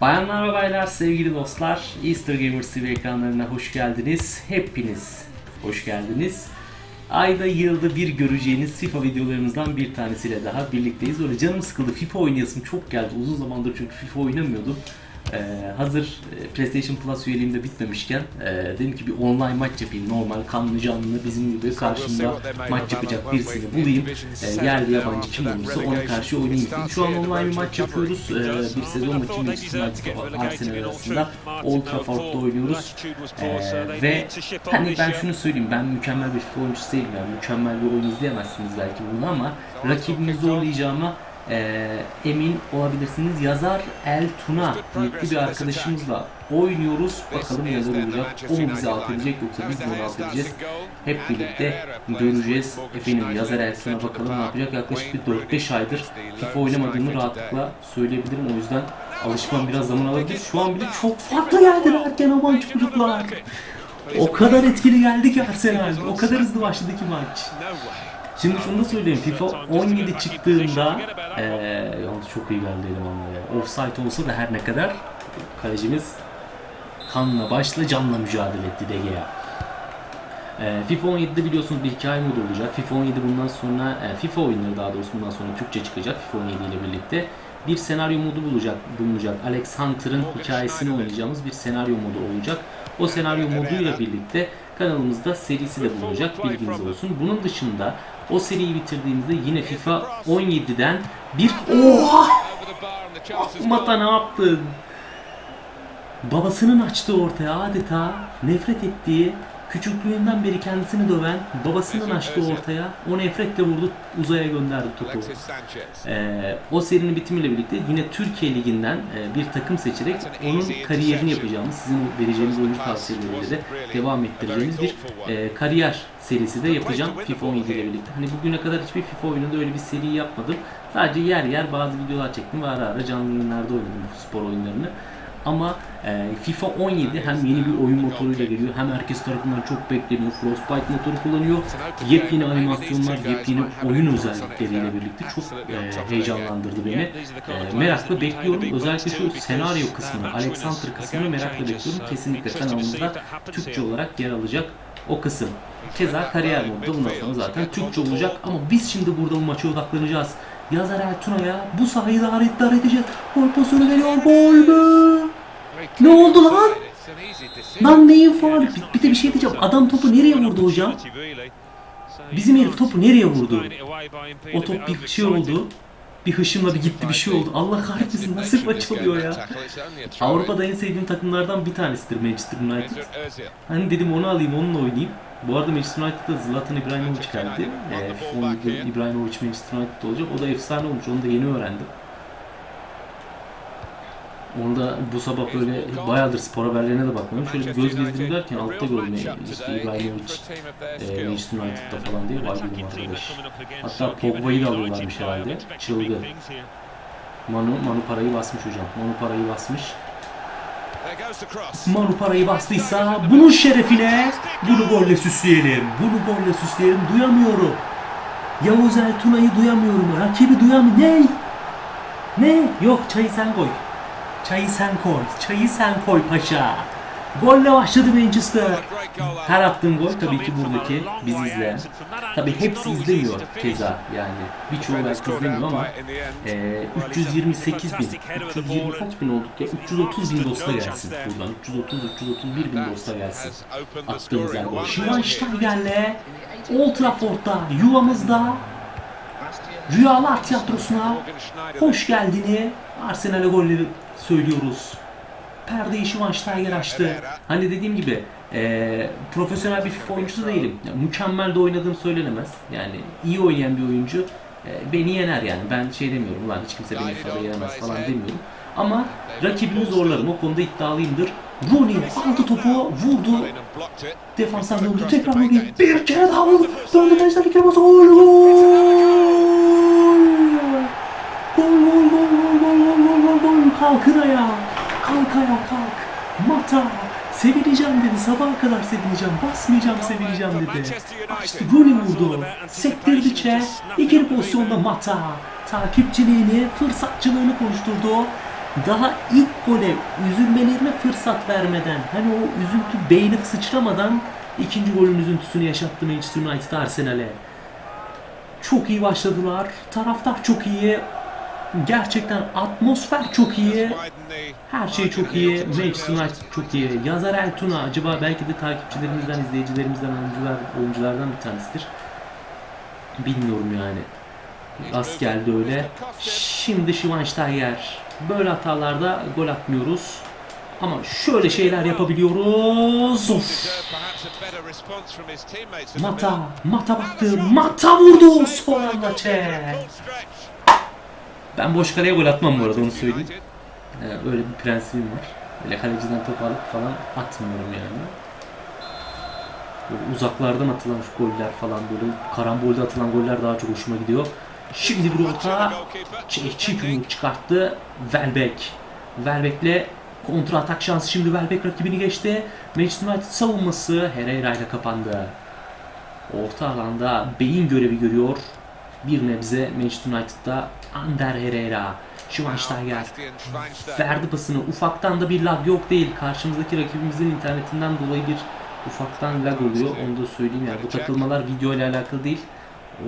Bayanlar ve baylar, sevgili dostlar, Easter Gamers TV ekranlarına hoş geldiniz. Hepiniz hoş geldiniz. Ayda yılda bir göreceğiniz FIFA videolarımızdan bir tanesiyle daha birlikteyiz. Öyle canım sıkıldı, FIFA oynayasım çok geldi. Uzun zamandır çünkü FIFA oynamıyordum. Ee, hazır e, PlayStation Plus üyeliğim de bitmemişken e, dedim ki bir online maç yapayım. Normal kanlı canlı bizim gibi karşımda maç yapacak birisini bulayım. E, yerli yabancı kim olursa ona karşı oynayayım. Şu an online bir maç yapıyoruz. E, bir sezon maçı Manchester United arasında Old Trafford'da oynuyoruz. E, ve hani ben şunu söyleyeyim ben mükemmel bir oyuncusu değilim yani mükemmel bir oyun izleyemezsiniz belki bunu ama rakibimi zorlayacağıma e, emin olabilirsiniz. Yazar El Tuna niyetli bir arkadaşımızla oynuyoruz. Bakalım neler olacak. O mu bizi alt edecek yoksa biz mi onu alt edeceğiz? Hep birlikte göreceğiz. Efendim yazar El Tuna bakalım ne yapacak. Yaklaşık bir 4-5 aydır FIFA oynamadığımı rahatlıkla söyleyebilirim. O yüzden alışmam biraz zaman alabilir. Şu an bile çok farklı geldiler Kenaman çocuklar. O kadar etkili geldi ki Arsenal. O kadar hızlı başladı ki maç. Şimdi şunu da söyleyeyim. FIFA 17 çıktığında yalnız çok iyi geldi elemanlar ya. Offside olsa da her ne kadar kalecimiz kanla başla canla mücadele etti De Gea. FIFA 17'de biliyorsunuz bir hikaye modu olacak. FIFA 17 bundan sonra e, FIFA oyunları daha doğrusu bundan sonra Türkçe çıkacak FIFA 17 ile birlikte. Bir senaryo modu bulacak, bulunacak. Alex Hunter'ın hikayesini oynayacağımız bir senaryo modu olacak. O senaryo moduyla birlikte kanalımızda serisi de bulunacak bilginiz olsun. Bunun dışında o seriyi bitirdiğimizde yine FIFA 17'den bir Oha! Mata ne yaptın? Babasının açtığı ortaya adeta nefret ettiği, küçüklüğünden beri kendisini döven, babasının açtığı ortaya o nefretle vurdu, uzaya gönderdi topu. Ee, o serinin bitimiyle birlikte yine Türkiye Ligi'nden e, bir takım seçerek onun kariyerini yapacağımız, sizin vereceğiniz oyuncu tavsiyeleriyle de devam ettireceğimiz bir e, kariyer serisi de yapacağım FIFA 17 ile birlikte. Hani bugüne kadar hiçbir FIFA oyununda öyle bir seri yapmadım. Sadece yer yer bazı videolar çektim ve ara ara canlı yayınlarda oynadım bu spor oyunlarını. Ama e, FIFA 17 hem yeni bir oyun motoruyla geliyor hem herkes tarafından çok bekleniyor. Frostbite motoru kullanıyor. Yepyeni animasyonlar, yepyeni oyun özellikleriyle birlikte çok e, heyecanlandırdı beni. E, merakla bekliyorum. Özellikle şu senaryo kısmını, Alexander kısmını merakla bekliyorum. Kesinlikle kanalımızda Türkçe olarak yer alacak o kısım. Keza kariyer modda bundan zaten Türkçe olacak ama biz şimdi burada bu maça odaklanacağız. Yazar Eltuna'ya bu sahayı et, dar edeceğiz. Gol pozisyonu geliyor. Gol mü? Ne oldu lan? Lan neyin faali? Bir, de bir şey diyeceğim. Adam topu nereye vurdu hocam? Bizim herif topu nereye vurdu? O top bir şey oldu. Bir hışımla bir gitti bir şey oldu. Allah kahretmesin nasıl maç oluyor ya? Avrupa'da en sevdiğim takımlardan bir tanesidir Manchester United. Hani dedim onu alayım onunla oynayayım. Bu arada Manchester United'da Zlatan İbrahimovic geldi. Ee, FIFA 17'de İbrahimovic Manchester United'da olacak. O da efsane olmuş. Onu da yeni öğrendim. Onu da bu sabah böyle bayağıdır spor haberlerine de bakmadım. Şöyle bir göz gezdirdim derken altta gördüm işte İbrahimovic e, Manchester United'da falan diye vay dedim arkadaş. Hatta Pogba'yı da alıyorlarmış herhalde. Çılgın. Manu, Manu parayı basmış hocam. Manu parayı basmış. Manu parayı bastıysa bunun şerefine bunu golle süsleyelim. Bunu golle süsleyelim. Duyamıyorum. Yavuz El Tuna'yı duyamıyorum. Rakibi duyamıyorum. Ne? Ne? Yok çayı sen koy. Çayı sen koy. Çayı sen koy paşa. Golle başladı Manchester. Her attığın gol tabii ki buradaki bizi izleyen. Tabii hepsi izlemiyor keza yani. Birçoğu belki izlemiyor ama e, 328 bin, 320 kaç bin olduk ya? 330 bin dosta gelsin buradan. 330-331 bin dosta gelsin. Attığımız her gol. Schweinsteiger'le Old Trafford'da, yuvamızda Rüyalar Tiyatrosu'na hoş geldini Arsenal'e golleri söylüyoruz. Perdeyi Schweinsteiger açtı. Hani dediğim gibi e, profesyonel bir FIFA oyuncusu değilim. Yani mükemmel de oynadığım söylenemez. Yani iyi oynayan bir oyuncu e, beni yener yani. Ben şey demiyorum ulan hiç kimse beni FIFA'da yenemez falan demiyorum. Ama rakibimi zorlarım. O konuda iddialıyımdır. Rooney aldı topu, vurdu. Defanstan döndü. Tekrar Rooney. Bir kere daha vurdu. Döndü Tejder iki kere. Gol gol. Sevineceğim dedi. Sabaha kadar sevineceğim. Basmayacağım sevineceğim dedi. Açtı golü vurdu. Sektirdi Çe. İkili pozisyonda Mata. Takipçiliğini, fırsatçılığını konuşturdu. daha ilk gole üzülmelerine fırsat vermeden hani o üzüntü beyni sıçramadan ikinci golün üzüntüsünü yaşattı Manchester United Arsenal'e. Çok iyi başladılar. Taraftar çok iyi. Gerçekten atmosfer çok iyi. Her şey çok iyi. Manchester United çok iyi. Yazar Eltuna acaba belki de takipçilerimizden, izleyicilerimizden, oyuncular, oyunculardan bir tanesidir. Bilmiyorum yani. Rast geldi öyle. Şimdi Schweinsteiger. Böyle hatalarda gol atmıyoruz. Ama şöyle şeyler yapabiliyoruz. Of. Mata, Mata baktı. Mata vurdu. Son anda çek. Ben boş kaleye gol atmam bu arada onu söyleyeyim. Ee, öyle bir prensibim var. Böyle kaleciden top alıp falan atmıyorum yani. Böyle uzaklardan atılan şu goller falan böyle karambolde atılan goller daha çok hoşuma gidiyor. Şimdi bir orta çift yumruk çıkarttı Welbeck. Welbeck'le kontra atak şansı şimdi Welbeck rakibini geçti. Manchester United savunması Herrera ile kapandı. Orta alanda beyin görevi görüyor. Bir nebze Manchester United'da Ander Herrera. Schweinsteiger verdi pasını. Ufaktan da bir lag yok değil. Karşımızdaki rakibimizin internetinden dolayı bir ufaktan lag oluyor. Onu da söyleyeyim yani. Bu takılmalar video ile alakalı değil.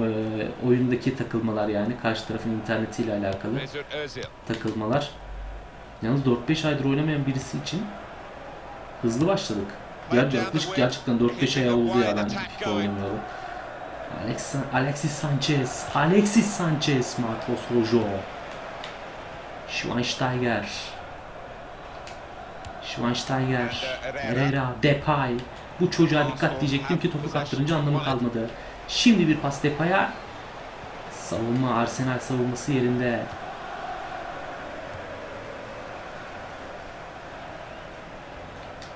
Ee, oyundaki takılmalar yani. Karşı tarafın internetiyle alakalı takılmalar. Yalnız 4-5 aydır oynamayan birisi için hızlı başladık. Ger yaklaşık gerçekten 4-5 ay oldu ya ben FIFA oynamayalı. Alex, Alexis Sanchez, Alexis Sanchez, Marcos Rojo, Schweinsteiger, Schweinsteiger, Herrera, Depay. Bu çocuğa dikkat diyecektim ki topu kaptırınca anlamı kalmadı. Şimdi bir pas Depay'a. Savunma, Arsenal savunması yerinde.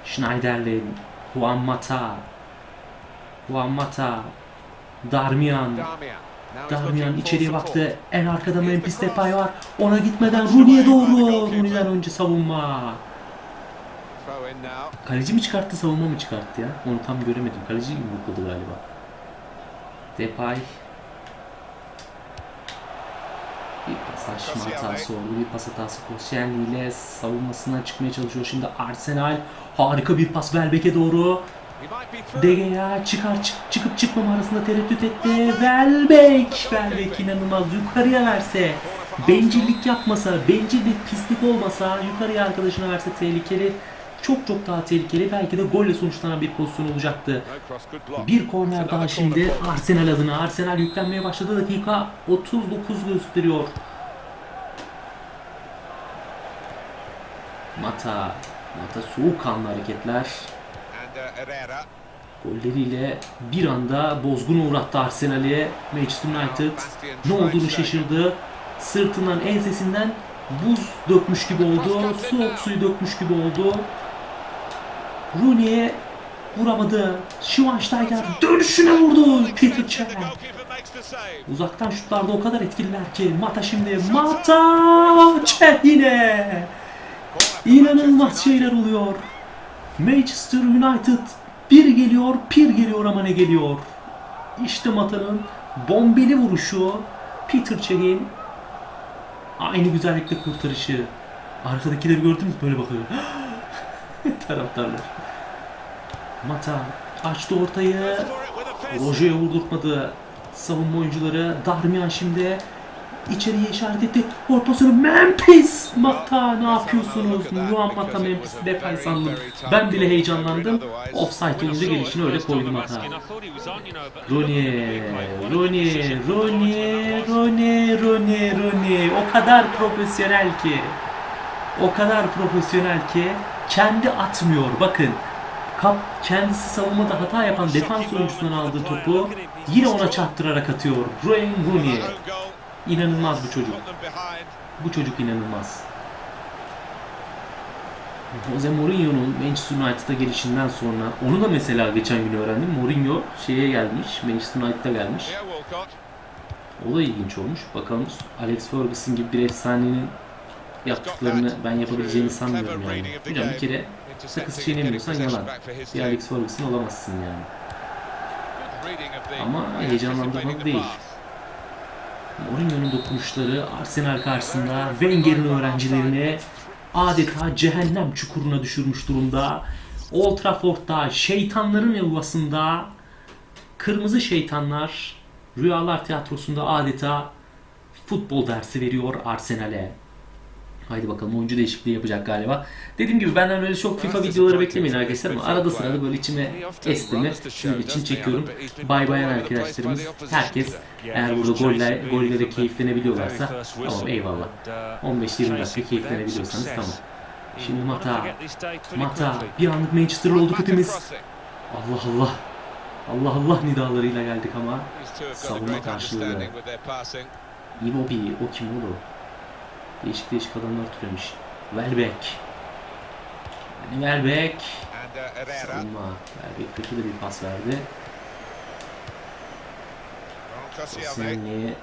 Schneiderlin, Juan Mata, Juan Mata, Darmian, Darmian içeriye baktı. En arkada Memphis Depay var. Ona gitmeden Rooney'e doğru. Rooney'den önce savunma. Kaleci mi çıkarttı savunma mı çıkarttı ya? Onu tam göremedim. Kaleci mi vurguladı galiba? Depay. Bir paslaşma hatası oldu. Bir pas hatası Koscielny ile savunmasından çıkmaya çalışıyor. Şimdi Arsenal harika bir pas Welbeck'e doğru. De Gea çıkar çık, çıkıp çıkmama arasında tereddüt etti. Welbeck. Welbeck inanılmaz yukarıya verse. Bencillik yapmasa, bencil bir pislik olmasa yukarıya arkadaşına verse tehlikeli. Çok çok daha tehlikeli. Belki de golle sonuçlanan bir pozisyon olacaktı. Bir korner daha şimdi Arsenal adına. Arsenal yüklenmeye başladı. Dakika 39 gösteriyor. Mata. Mata soğukkanlı hareketler. Golleriyle bir anda bozguna uğrattı Arsenal'i. Manchester United ne olduğunu şaşırdı. Sırtından ensesinden buz dökmüş gibi oldu. Soğuk suyu dökmüş gibi oldu. Rooney'e vuramadı. Schweinsteiger dönüşüne vurdu. Peter Cech. Uzaktan şutlarda o kadar etkililer ki. Mata şimdi. Mata! Cech yine. İnanılmaz şeyler oluyor. Manchester United bir geliyor, pir geliyor ama ne geliyor. İşte Mata'nın bombeli vuruşu. Peter Cech'in aynı güzellikle kurtarışı. Arkadakileri gördünüz? Böyle bakıyor. Taraftarlar. Mata açtı ortayı. Rojo'ya vurdurtmadı. Savunma oyuncuları Darmian şimdi içeriye işaret etti. Ortasını Memphis Mata ne yapıyorsunuz? Juan Mata Memphis Depay sandım. Ben bile heyecanlandım. Offside olunca gelişini öyle koydum Mata. Rooney, Rooney, Rooney, Rooney, Rooney, Rooney. O kadar profesyonel ki. O kadar profesyonel ki kendi atmıyor. Bakın kap kendisi savunmada hata yapan defans oyuncusundan aldığı topu yine ona çarptırarak atıyor. Wayne Rooney. İnanılmaz bu çocuk. Bu çocuk inanılmaz. Jose Mourinho'nun Manchester United'a gelişinden sonra onu da mesela geçen gün öğrendim. Mourinho şeye gelmiş, Manchester United'a gelmiş. O da ilginç olmuş. Bakalım Alex Ferguson gibi bir efsanenin yaptıklarını ben yapabileceğini sanmıyorum yani. Hocam bir kere sakız çiğnemiyorsan yalan. Bir Alex Ferguson olamazsın yani. Ama heyecanlandırmalı değil. Mourinho'nun dokunuşları Arsenal karşısında Wenger'in öğrencilerine adeta cehennem çukuruna düşürmüş durumda. Old Trafford'da şeytanların yuvasında kırmızı şeytanlar rüyalar tiyatrosunda adeta futbol dersi veriyor Arsenal'e. Haydi bakalım oyuncu değişikliği yapacak galiba. Dediğim gibi benden öyle çok FIFA videoları beklemeyin arkadaşlar ama arada sırada böyle içime esti mi sizin için çekiyorum. Bay bayan arkadaşlarımız herkes eğer burada golle, gollere keyiflenebiliyorlarsa tamam eyvallah. 15-20 dakika keyiflenebiliyorsanız tamam. Şimdi Mata, Mata bir anlık Manchester'lı olduk hepimiz. Allah Allah. Allah Allah nidalarıyla geldik ama. Savunma karşılığı. Iwobi o kim oğlum? Değişik değişik adamlar türemiş. Welbeck. Yani Welbeck. Savunma. Welbeck kötü de bir pas verdi. Osimhen'i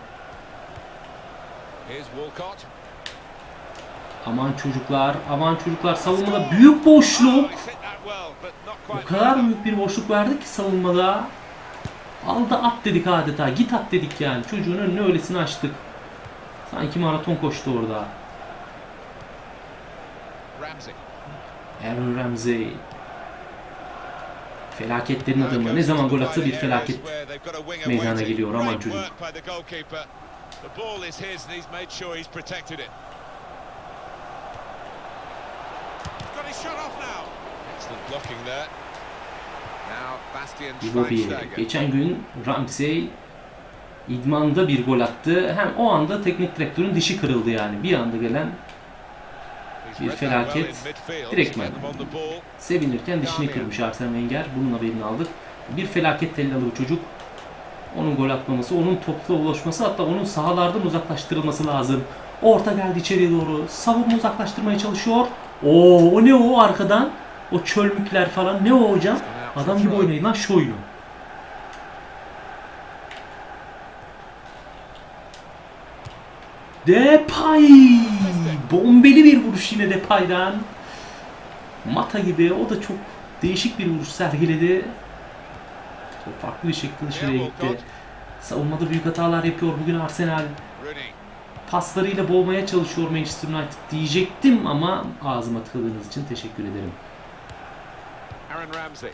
Aman çocuklar, aman çocuklar savunmada büyük boşluk. O kadar büyük bir boşluk verdik ki savunmada. Al da at dedik adeta. Git at dedik yani. Çocuğun önünü öylesine açtık. Sanki maraton koştu orada. Aaron Ramsey. Felaketlerin adamı. Ne zaman gol atsa bir felaket meydana geliyor. Aman çocuk. The ball is his and he's made sure he's protected it. Got his shot off now. Excellent blocking there. Now Bastian Iwobi. Schweinsteiger. Geçen gün Ramsey idmanda bir gol attı. Hem o anda teknik direktörün dişi kırıldı yani. Bir anda gelen bir felaket. Direktmen. sevinirken dişini kırmış Arsene Wenger. Bunun haberini aldık. Bir felaket tellalı bu çocuk. Onun gol atmaması, onun topla ulaşması hatta onun sahalardan uzaklaştırılması lazım. Orta geldi içeriye doğru. Savunma uzaklaştırmaya çalışıyor. Oo, o ne o arkadan? O çölmükler falan. Ne o hocam? Adam gibi oynayın lan şu oyunu. Depay! Bombeli bir vuruş yine Depay'dan. Mata gibi o da çok değişik bir vuruş sergiledi. Çok farklı bir şekilde dışarıya gitti. Savunmada büyük hatalar yapıyor bugün Arsenal. Paslarıyla boğmaya çalışıyor Manchester United diyecektim ama ağzıma tıkadığınız için teşekkür ederim. Aaron Ramsey.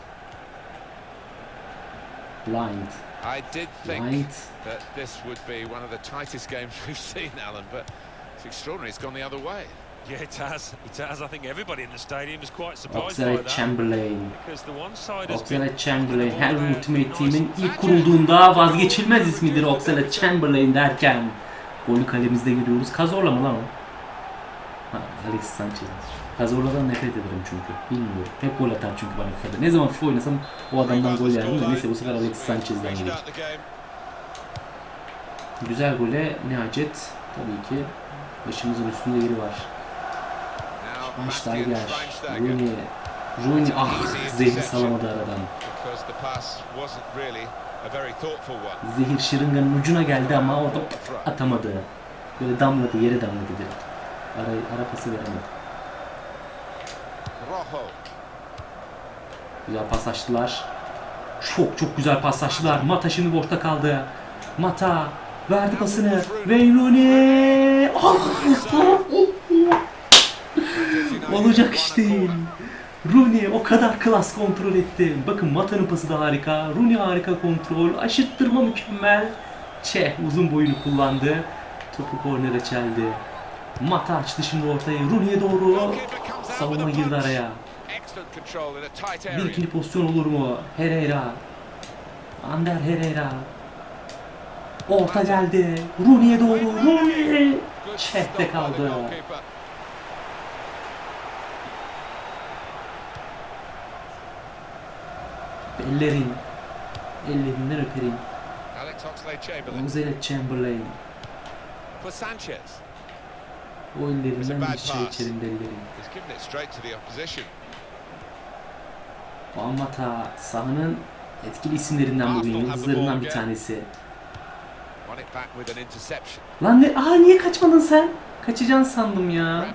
Blind. I did think Blind. that this would be one of the tightest games we've seen, Alan, but it's extraordinary. It's gone the other way. Yeah, it has. It has. I think everybody in the stadium is quite surprised by Oxlade that. Chamberlain. Because the one side has been Oxlade Chamberlain her Ultimate Team'in ilk kurulduğunda vazgeçilmez ismidir Oxlade Chamberlain derken golü kalemizde görüyoruz. Kazorla mı lan o? Ha, Alex Sanchez. Kazorla'dan nefret ederim çünkü. Bilmiyorum. Hep gol atar çünkü bana FIFA'da. Ne zaman FIFA oynasam o adamdan gol yerdim de neyse bu sefer Alex Sanchez'den game. Güzel gole ne hacet? Tabii ki başımızın üstünde yeri var. Schweinsteiger, Schweinsteiger. Rooney, Rooney ah zehri salamadı aradan. Zehir şırınganın ucuna geldi ama orada atamadı. Böyle damladı, yere damladı direkt. Ara, ara pası veremedi. Güzel pas açtılar. Çok çok güzel pas açtılar. Mata şimdi boşta kaldı. Mata verdi pasını. Wayne Rooney. Ah! Olacak iş değil. Rooney o kadar klas kontrol etti. Bakın Mata'nın pası da harika. Rooney harika kontrol. Aşıttırma mükemmel. Çeh uzun boyunu kullandı. Topu kornere çeldi. Mata açtı şimdi ortayı. Rooney'e doğru. Savunma girdi araya. Bir ikili pozisyon olur mu? Herrera. Ander Herrera. Orta geldi. Rooney'e doğru. Rooney. The kaldı. Ellerin. Ellerinden öperim. Alex Oxlade Chamberlain. O ellerinden bir şey içerim opposition. Almata sahanın etkili isimlerinden bugün. Yıldızlarından bir tanesi. Lan ne? Aa niye kaçmadın sen? Kaçacaksın sandım ya.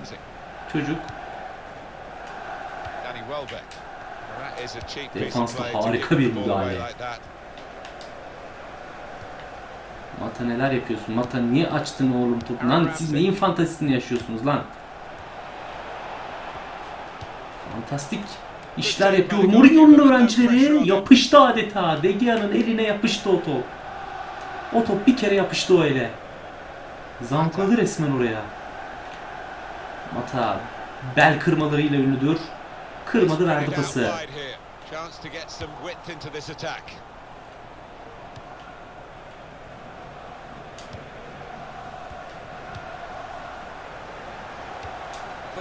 Çocuk. Defansta harika bir müdahale. Mata neler yapıyorsun? Mata niye açtın oğlum topu? Lan siz neyin fantazisini yaşıyorsunuz lan? Fantastik işler yapıyor. Mourinho'nun öğrencileri yapıştı adeta. De Gea'nın eline yapıştı o top. O top bir kere yapıştı o ele. Zamkladı resmen oraya. Mata bel kırmalarıyla ünlüdür. Kırmadı verdi pası. wide here. Chance to get some width into this attack.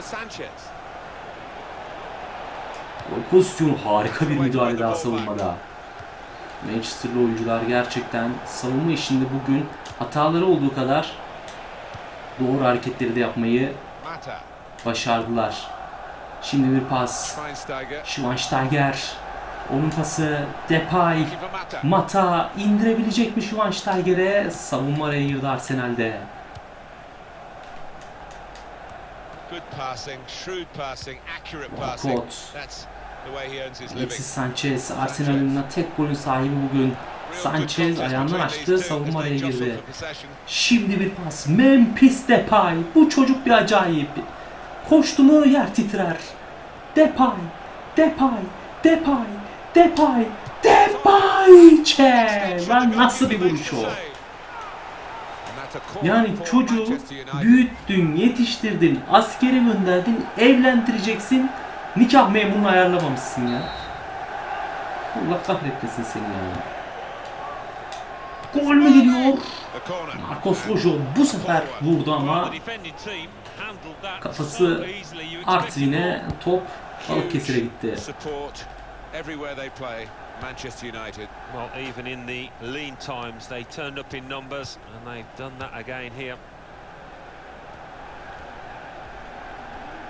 For Sanchez. O pozisyon harika bir müdahale daha savunmada. Manchester'lı oyuncular gerçekten savunma işinde bugün hataları olduğu kadar doğru hareketleri de yapmayı başardılar. Şimdi bir pas. Schweinsteiger. Onun pası Depay. Mata indirebilecek mi Schweinsteiger'e? Savunma araya girdi Arsenal'de. Good passing, shrewd passing, accurate passing. That's the way he earns his living. Alexis Sanchez Arsenal'ın tek golün sahibi bugün. Sanchez ayağından açtı, savunma araya girdi. Şimdi bir pas. Memphis Depay. Bu çocuk bir acayip. Koştu mu yer titrer. Depay. Depay. Depay. Depay. Depay. Çe. Lan nasıl bir vuruş o? Yani çocuğu büyüttün, yetiştirdin, askere gönderdin, evlendireceksin. Nikah memurunu ayarlamamışsın ya. Allah kahretmesin seni ya. Gol mü geliyor? Marcos Rojo bu sefer vurdu ama Kafası artı yine top Balıkesir'e gitti. Support everywhere they play. Manchester United. Well, even in the lean times, they turned up in numbers, and they've done that again here.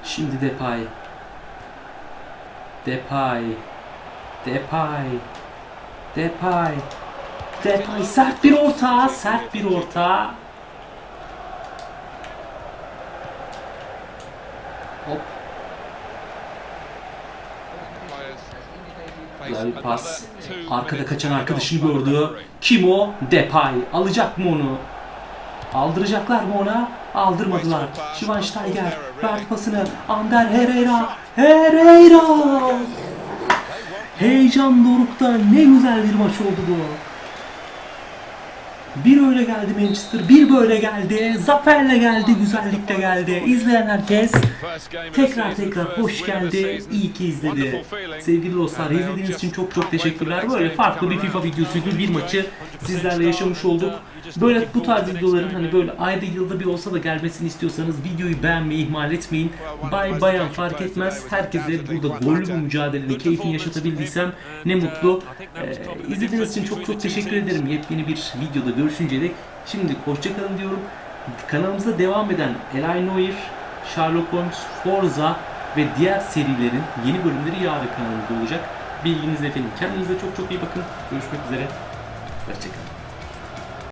Şimdi Depay. Depay. Depay. Depay. Depay sert bir orta, sert bir orta. Hop, Güzel bir pas. Arkada kaçan arkadaşını gördü. Kim o? Depay. Alacak mı onu? Aldıracaklar mı ona? Aldırmadılar. Schweinsteiger verdi pasını. Ander Herrera. Herrera! Heyecan dorukta ne güzel bir maç oldu bu. 1 böyle geldi Manchester. Bir böyle geldi. Zaferle geldi. Güzellikle geldi. İzleyen herkes tekrar tekrar hoş geldi. İyi ki izledi. Sevgili dostlar izlediğiniz için çok çok teşekkürler. Böyle farklı bir FIFA videosuydu. Bir maçı sizlerle yaşamış olduk. Böyle bu tarz videoların hani böyle ayda yılda bir olsa da gelmesini istiyorsanız videoyu beğenmeyi ihmal etmeyin. Bay bayan fark etmez. Herkese burada gollü bu mücadelenin keyfini yaşatabildiysem ne mutlu. Ee, izlediğiniz için çok çok teşekkür ederim. Yepyeni bir videoda görüşünceye dek. Şimdi hoşçakalın diyorum. Kanalımızda devam eden Eli Noir, Sherlock Holmes, Forza ve diğer serilerin yeni bölümleri yarın kanalımızda olacak. Bilginiz efendim. Kendinize çok çok iyi bakın. Görüşmek üzere. Hoşçakalın.